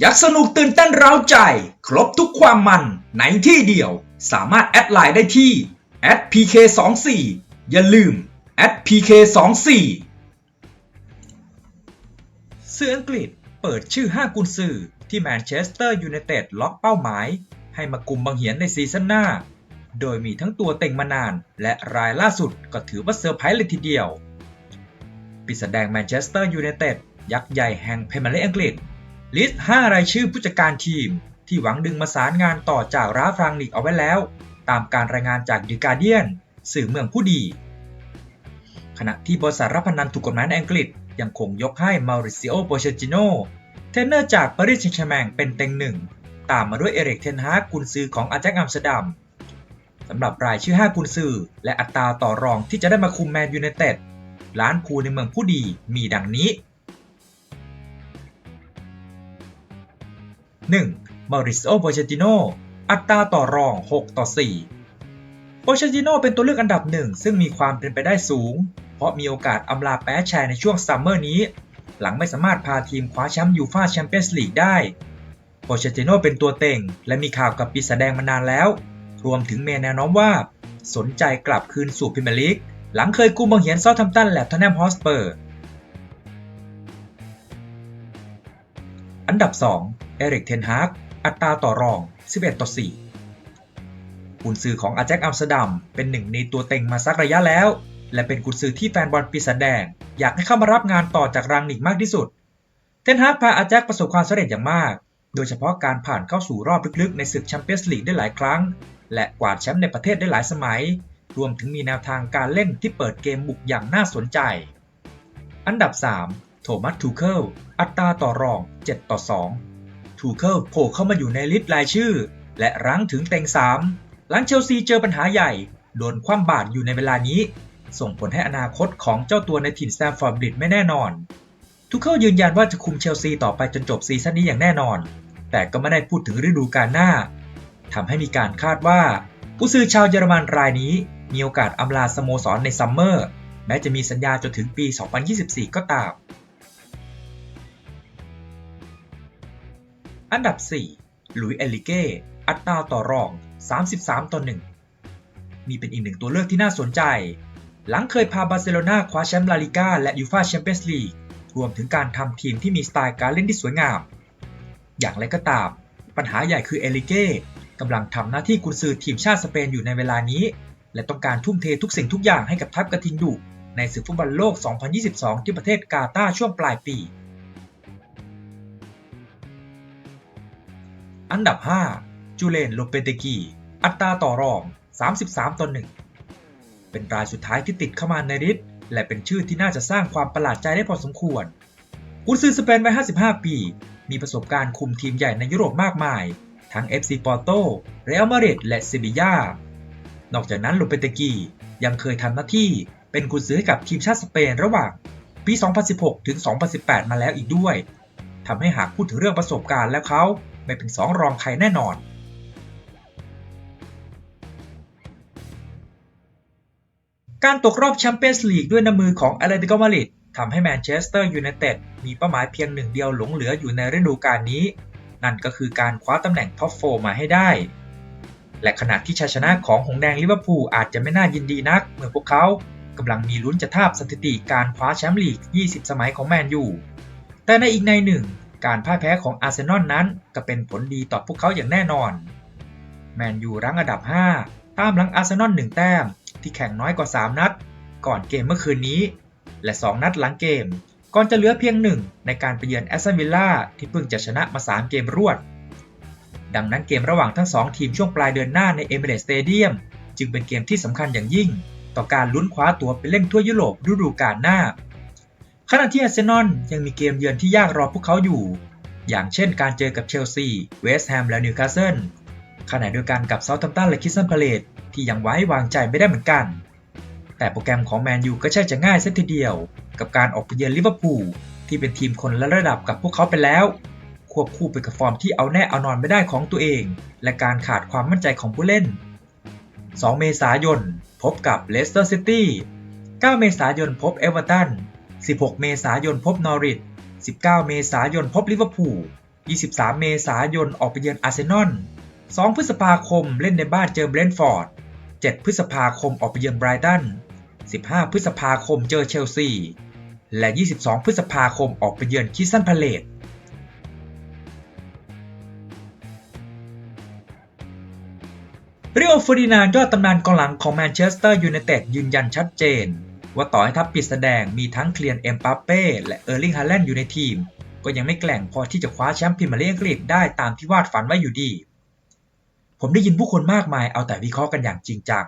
ยากสนุกตื่นเต้นเร้าใจ ครบทุกความมันในที่เดียว สามารถแอดไลน์ได้ที่ @pk24 อย่าลืม @pk24 เสื้ออังกฤษเปิดชื่อ 5 กุนซือที่แมนเชสเตอร์ยูไนเต็ดล็อกเป้าหมาย ให้มากุมบังเหียนในซีซั่นหน้า โดยมีทั้งตัวเต็งมานาน และรายล่าสุดก็ถือว่าเซอร์ไพรส์เลยทีเดียวปีศาจแดงแมนเชสเตอร์ยูไนเต็ดยักษ์ใหญ่แห่งพรีเมียร์ลีกอังกฤษ ลิสต์ 5 รายชื่อผู้จัดการทีม ที่หวังดึงมาสารงานต่อจากราฟรังนิกเอาไว้แล้ว ตามการรายงานจากดิการเดียนสื่อเมืองผู้ดี ขณะที่บริษัทรับพนันถูกกฎหมายในอังกฤษ ยังคงยกให้มาริซิโอโปเชจิโนเทรนเนอร์จากปารีสแซงต์แชร์แมงเป็นเต็งหนึ่ง ตามมาด้วยเอริกเทนฮากกุนซือของอาแจ็คอัมสเตอร์ดัมสำหรับรายชื่อ 5 กุนซือ และอัตราต่อรองที่จะได้มาคุมแมนยูไนเต็ดล้านคูในเมืองผู้ดีมีดังนี้ 1. มาริซโอโปเชติโนอัตราต่อรอง 6 ต่อ 4โปเชติโนเป็นตัวเลือกอันดับหนึ่งซึ่งมีความเป็นไปได้สูง เพราะมีโอกาสอำลาแพ้แชร์ในช่วงซัมเมอร์นี้ หลังไม่สามารถพาทีมคว้าแชมป์ยูฟ่าแชมเปี้ยนส์ลีกได้โปเชติโนเป็นตัวเต็ง และมีข่าวกับปีศาจแดงมานานแล้ว รวมถึงเมแนวน้มว่า สนใจกลับคืนสู่พรีเมียร์ลีกหลังเคยกุมบังเหียนซอทัมตันและทอนแนมฮอสเปอร์ อันดับ 2 เอริกเทนฮากอัตราต่อรอง 11 ต่อ 4 กุนซือของอาแจ็คอัมสเตอร์ดัมเป็นหนึ่งในตัวเต็งมาสักระยะแล้ว และเป็นกุนซือที่แฟนบอลปีศาจแดง อยากให้เข้ามารับงานต่อจากรังนิกมากที่สุด เทนฮากพาอาแจ็คประสบความสำเร็จอย่างมาก โดยเฉพาะการผ่านเข้าสู่รอบลึกๆในศึกแชมเปี้ยนส์ลีกได้หลายครั้ง และกวาดแชมป์ในประเทศได้หลายสมัย รวมถึงมีแนวทางการเล่นที่เปิดเกมบุกอย่างน่าสนใจ อันดับ 3 โทมัสทูเคิลอัตราต่อรอง 7 ต่อ 2 ทูเคิลโผล่เข้ามาอยู่ในลิสต์รายชื่อ และรั้งถึงเต็ง 3 หลังเชลซีเจอปัญหาใหญ่ โดนคว่ำบาตรอยู่ในเวลานี้ ส่งผลให้อนาคตของเจ้าตัวในถิ่นแซมฟอร์ดบิดไม่แน่นอน ทูเคิลยืนยันว่าจะคุมเชลซีต่อไปจนจบซีซั่นนี้อย่างแน่นอน แต่ก็ไม่ได้พูดถึงฤดูกาลหน้าทำให้มีการคาดว่า ผู้ซื้อชาวเยอรมันรายนี้มีโอกาสอำลาสโมสรในซัมเมอร์แม้จะมีสัญญาจนถึงปี 2024 ก็ตาม อันดับ 4 หลุยส์เอลิเก้ อัตราต่อรอง 33 ต่อ 1 นี่เป็นอีกหนึ่งตัวเลือกที่น่าสนใจ หลังเคยพาบาร์เซโลนาคว้าแชมป์ลาลิก้าและยูฟาแชมเปี้ยนส์ลีก รวมถึงการทำทีมที่มีสไตล์การเล่นที่สวยงาม อย่างไรก็ตาม ปัญหาใหญ่คือเอลิเก้กำลังทำหน้าที่กุนซือทีมชาติสเปนอยู่ในเวลานี้ และต้องการทุ่มเททุกสิ่งทุกอย่างให้กับทัพกระทิงดุในศึกฟุตบอลโลก 2022 ที่ประเทศกาตาร์ช่วงปลายปี อันดับ 5 จูเลนโลเปเตกี อัตราต่อรอง 33 ต่อ 1 เป็นรายสุดท้ายที่ติดเข้ามาในริสและเป็นชื่อที่น่าจะสร้างความประหลาดใจได้พอสมควร กุนซือสเปนวัย55 ปี มีประสบการณ์คุมทีมใหญ่ในยุโรปมากมาย ทั้ง FC ปอร์โตเรอัลมาดริดและเซบียานอกจากนั้นโลเปเตกียังเคยทำหน้าที่เป็นกุนซือให้กับทีมชาติสเปนระหว่างปี 2016 ถึง 2018 มาแล้วอีกด้วยทำให้หากพูดถึงเรื่องประสบการณ์แล้วเขา ไม่เป็นสองรองใครแน่นอนการตกรอบแชมเปี้ยนส์ลีกด้วยน้ำมือของแอตเลติโกมาดริดทำให้แมนเชสเตอร์ยูไนเต็ดมีเป้าหมายเพียงหนึ่งเดียวหลงเหลืออยู่ในฤดูกาลนี้ นั่นก็คือการคว้าตำแหน่งท็อปโฟมาให้ได้ และขณะที่ชัยชนะของหงแดงลิเวอร์พูลอาจจะไม่น่ายินดีนัก เมื่อพวกเขากำลังมีลุ้นจะทาบสถิติการคว้าแชมป์ลีก 20 สมัยของแมนยู แต่ในอีกในหนึ่ง การพ่ายแพ้ของอาร์เซนอลนั้นก็เป็นผลดีต่อพวกเขาอย่างแน่นอน แมนยูรั้งอันดับ 5 ตามหลังอาร์เซนอล1แต้ม ที่แข่งน้อยกว่า 3 นัด ก่อนเกมเมื่อคืนนี้ และ 2 นัดหลังเกม ก่อนจะเหลือเพียงหนึ่งในการไปเยือนแอสตันวิลล่าที่เพิ่งจะชนะมา 3 เกมรวด ดังนั้นเกมระหว่างทั้ง 2 ทีมช่วงปลายเดือนหน้าในเอเมเรสเตเดียมจึงเป็นเกมที่สำคัญอย่างยิ่ง ต่อการลุ้นคว้าตัวไปเล่นทั่วยุโรปฤดูกาลหน้า ขณะที่อาร์เซนอลยังมีเกมเยือนที่ยากรอพวกเขาอยู่ อย่างเช่นการเจอกับเชลซี เวสต์แฮม และนิวคาสเซิล ขณะเดียวกันกับเซาท์แฮมป์ตันและคิสตันพาเลตที่ยังไว้วางใจไม่ได้เหมือนกัน แต่โปรแกรมของแมนยูก็ใช่จะง่ายเสียทีเดียว กับการออกไปเยือนลิเวอร์พูลที่เป็นทีมคนละระดับกับพวกเขาไปแล้ว ควบคู่ไปกับฟอร์มที่เอาแน่เอานอนไม่ได้ของตัวเอง และการขาดความมั่นใจของผู้เล่น 2 เมษายน พบกับเลสเตอร์ซิตี้ 9 เมษายนพบเอเวอร์ตัน 16 เมษายนพบนอริท19 เมษายนพบลิเวอร์พูล 23 เมษายนออกไปเยือนอาร์เซนอล 2 พฤษภาคมเล่นในบ้านเจอเบรนท์ฟอร์ด 7 พฤษภาคมออกไปเยือนไบรตัน 15 พฤษภาคมเจอเชลซี และ 22 พฤษภาคมออกไปเยือนคิสซันพาเลตริโอเฟอร์ดินานยอดตำนานกองหลังของแมนเชสเตอร์ยูไนเต็ดยืนยันชัดเจน ว่าต่อให้ทัพปิดแสดงมีทั้งเคลียนเอ็มปาเป้และเออร์ลิงฮาแลนด์อยู่ในทีม ก็ยังไม่แกล่งพอที่จะคว้าแชมป์พรีเมียร์ลีกอังกฤษได้ตามที่วาดฝันไว้อยู่ดี ผมได้ยินผู้คนมากมายเอาแต่วิเคราะห์กันอย่างจริงจัง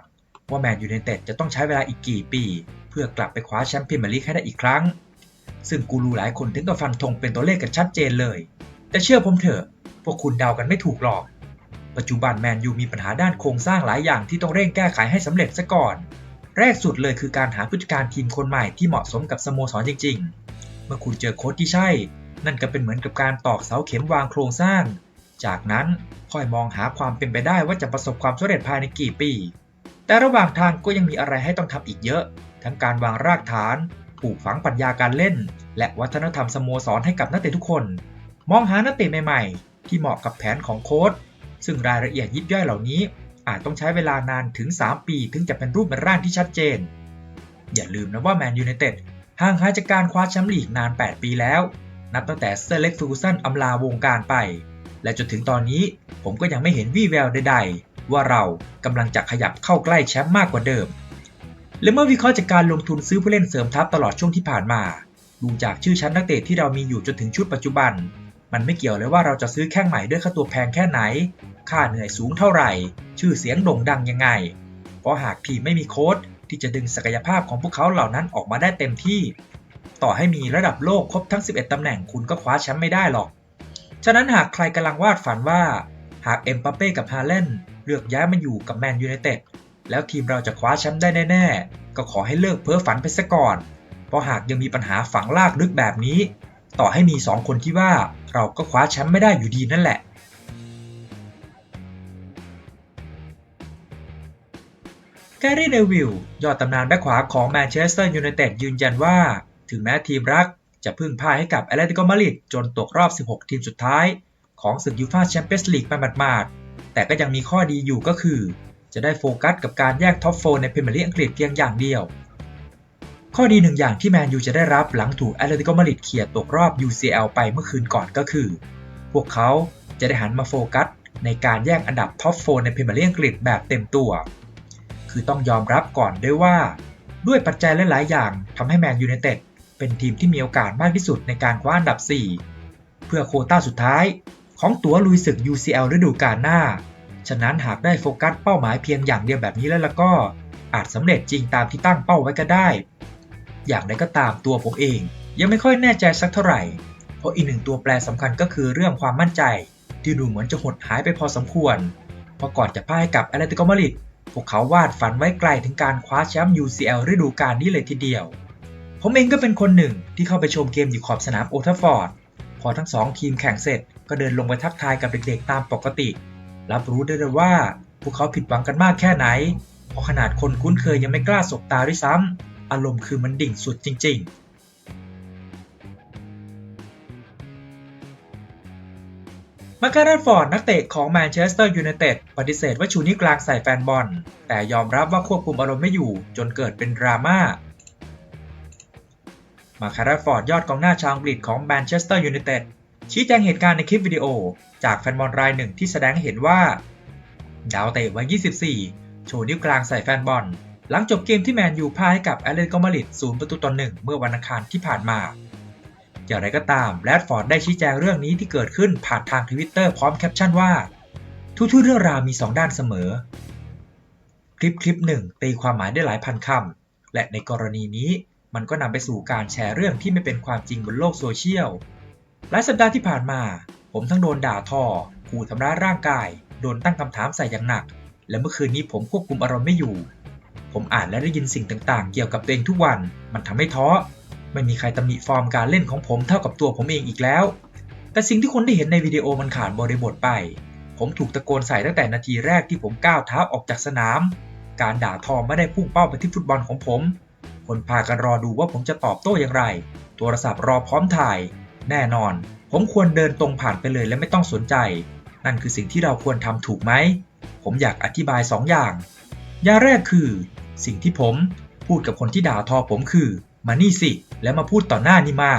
ว่าแมนยูไนเต็ดจะต้องใช้เวลาอีกกี่ปี เพื่อกลับไปคว้าแชมป์พรีเมียร์ลีกให้ได้อีกครั้ง ซึ่งกูรูหลายคนถึงกับฟันธงเป็นตัวเลขกันชัดเจนเลย แต่เชื่อผมเถอะ พวกคุณเดากันไม่ถูกหรอก ปัจจุบันแมนยูมีปัญหาด้านโครงสร้างหลายอย่างที่ต้องเร่งแก้ไขให้สำเร็จซะก่อน แรกสุดเลยคือการหาผู้จัดการทีมคนใหม่ที่เหมาะสมกับสโมสรจริง ๆ เมื่อคุณเจอโค้ชที่ใช่ นั่นก็เป็นเหมือนกับการตอกเสาเข็มวางโครงสร้าง จากนั้นค่อยมองหาความเป็นไปได้ว่าจะประสบความสำเร็จภายในกี่ปี แต่ระหว่างทางก็ยังมีอะไรให้ต้องทำอีกเยอะ ทั้งการวางรากฐานปลูกฝังปรัชญาการเล่น และวัฒนธรรมสโมสรให้กับนักเตะทุกคน มองหานักเตะใหม่ ๆ ที่เหมาะกับแผนของโค้ชซึ่งรายละเอียดยิบย่อยเหล่านี้ อาจต้องใช้เวลานานถึง 3 ปีถึงจะเป็นรูปเป็นร่างที่ชัดเจน อย่าลืมนะว่าแมนยูไนเต็ดห่างหายจากการคว้าแชมป์ลีกนาน 8 ปีแล้ว นับตั้งแต่เซเล็กฟูสันอำลาวงการไป และจนถึงตอนนี้ผมก็ยังไม่เห็นวี่แววใดๆ ว่าเรากำลังจะขยับเข้าใกล้แชมป์มากกว่าเดิม และเมื่อวิเคราะห์จากการลงทุนซื้อผู้เล่นเสริมทัพตลอดช่วงที่ผ่านมาดูจากชื่อชั้นนักเตะที่เรามีอยู่จนถึงชุดปัจจุบัน มันไม่เกี่ยวเลยว่าเราจะซื้อแข้งใหม่ด้วยค่าตัวแพงแค่ไหน ค่าเหนื่อยสูงเท่าไหร่ ชื่อเสียงโด่งดังยังไง เพราะหากทีมไม่มีโค้ชที่จะดึงศักยภาพของพวกเขาเหล่านั้นออกมาได้เต็มที่ ต่อให้มีระดับโลกครบทั้ง 11 ตำแหน่งคุณก็คว้าแชมป์ไม่ได้หรอก ฉะนั้นหากใครกำลังวาดฝันว่า หากเอ็มปาเป้กับฮาเลนเลือกย้ายมาอยู่กับแมนยูไนเต็ดแล้วทีมเราจะคว้าแชมป์ได้แน่ๆ ก็ขอให้เลิกเพ้อฝันไปซะก่อน เพราะหากยังมีปัญหาฝังลากลึกแบบนี้ ต่อให้มี 2 คนที่ว่าเราก็คว้าแชมป์ไม่ได้อยู่ดีนั่นแหละ แกรี่เนวิลยอดตำนานแบ็คขวาของแมนเชสเตอร์ยูไนเต็ดยืนยันว่า ถึงแม้ทีมรักจะพึ่งพาให้กับแอตเลติโกมาริดจนตกรอบ 16 ทีมสุดท้าย ของศึกยูฟ่าแชมเปี้ยนส์ลีกไปหมาดๆแต่ก็ยังมีข้อดีอยู่ก็คือ จะได้โฟกัสกับการแยกท็อปโฟในพรีเมียร์ลีกอังกฤษเพียงอย่างเดียว ข้อดีหนึ่งอย่างที่แมนยูจะได้รับหลังถูกแอตเลติโกมาริดเขี่ยตกรอบ UCL ไปเมื่อคืนก่อนก็คือ พวกเขาจะได้หันมาโฟกัสในการแย่งอันดับท็อปโฟในพรีเมียร์ลีกอังกฤษแบบเต็มตัว คือต้องยอมรับก่อนด้วยว่า ด้วยปัจจัยหลายๆ อย่างทำให้แมนยูไนเต็ดเป็นทีมที่มีโอกาสมากที่สุดในการคว้าอันดับ 4 เพื่อโคต้าสุดท้ายของตั๋วลุยศึก UCL ฤดูกาลหน้า ฉะนั้นหากได้โฟกัสเป้าหมายเพียงอย่างเดียวแบบนี้แล้วล้วก็ อาจสำเร็จจริงตามที่ตั้งเป้าไว้ก็ได้ อย่างไรก็ตามตัวผมเอง ยังไม่ค่อยแน่ใจสักเท่าไหร่ เพราะอีกหนึ่งตัวแปรสำคัญก็คือเรื่องความมั่นใจ ที่ดูเหมือนจะหดหายไปพอสมควร เพราะก่อนจะพ่ายกับแอตเลติโกมาริด พวกเขาวาดฝันไว้ไกลถึงการคว้าแชมป์ UCL ฤดูกาลนี้เลยทีเดียว ผมเองก็เป็นคนหนึ่งที่เข้าไปชมเกมอยู่ขอบสนามโอทัฟฟอร์ด พอทั้งสองทีมแข่งเสร็จ ก็เดินลงไปทักทายกับเด็กๆตามปกติ รับรู้ได้เลยว่า พวกเขาผิดหวังกันมากแค่ไหน เพราะขนาดคนคุ้นเคยยังไม่กล้าสบตาด้วยซ้ำอารมณ์คือมันดิ่งสุดจริง ๆ มาร์คาร์ฟอร์ดนักเตะของแมนเชสเตอร์ยูไนเต็ดปฏิเสธว่าชูนิ้วกลางใส่แฟนบอล แต่ยอมรับว่าควบคุมอารมณ์ไม่อยู่จนเกิดเป็นดราม่ามาคาร์ฟอร์ดยอดกองหน้าชาวอังกฤษของแมนเชสเตอร์ยูไนเต็ดชี้แจงเหตุการณ์ในคลิปวิดีโอ จากแฟนบอลรายหนึ่งที่แสดงให้เห็นว่า ดาวเตะวัย 24 โชว์นิ้วกลางใส่แฟนบอล หลังจบเกมที่แมนยูพ่ายให้กับแอเลติโกมาริด0ประตูต่อ1เมื่อวันอังคารที่ผ่านมา อย่างไรก็ตามแรดฟอร์ดได้ชี้แจงเรื่องนี้ที่เกิดขึ้นผ่านทางทวิตเตอร์พร้อมแคปชั่นว่า ทุกๆเรื่องราวมี 2 ด้านเสมอ คลิปคลิปหนึ่งตีความหมายได้หลายพันคำ และในกรณีนี้มันก็นำไปสู่การแชร์เรื่องที่ไม่เป็นความจริงบนโลกโซเชียลหลายสัปดาห์ที่ผ่านมา ผมทั้งโดนด่าทอขู่ทำร้ายร่างกาย โดนตั้งคำถามใส่อย่างหนัก และเมื่อคืนนี้ผมควบคุมอารมณ์ไม่อยู่ ผมอ่านและได้ยินสิ่งต่างๆ เกี่ยวกับตัวเองทุกวัน มันทำให้ท้อ ไม่มีใครตำหนิฟอร์มการเล่นของผมเท่ากับตัวผมเองอีกแล้ว แต่สิ่งที่คนณได้เห็นในวิดีโอมันขาดบริบทไป ผมถูกตะโกนใส่ตั้งแต่นาทีแรกที่ผมก้าวเท้าออกจากสนาม การด่าทอไม่ได้พุ่งเป้าไปที่ฟุตบอลของผม คนพากันรอดูว่าผมจะตอบโต้อย่างไรตัวรศัพท์รอพร้อมถ่าย แน่นอน ผมควรเดินตรงผ่านไปเลยและไม่ต้องสนใจ นั่นคือสิ่งที่เราควรทำถูกไหม ผมอยากอธิบาย 2ออย่าง อย่างแรกคือ สิ่งที่ผมพูดกับคนที่ด่าทอผมคือ มานี่สิ แล้วมาพูดต่อหน้านิมา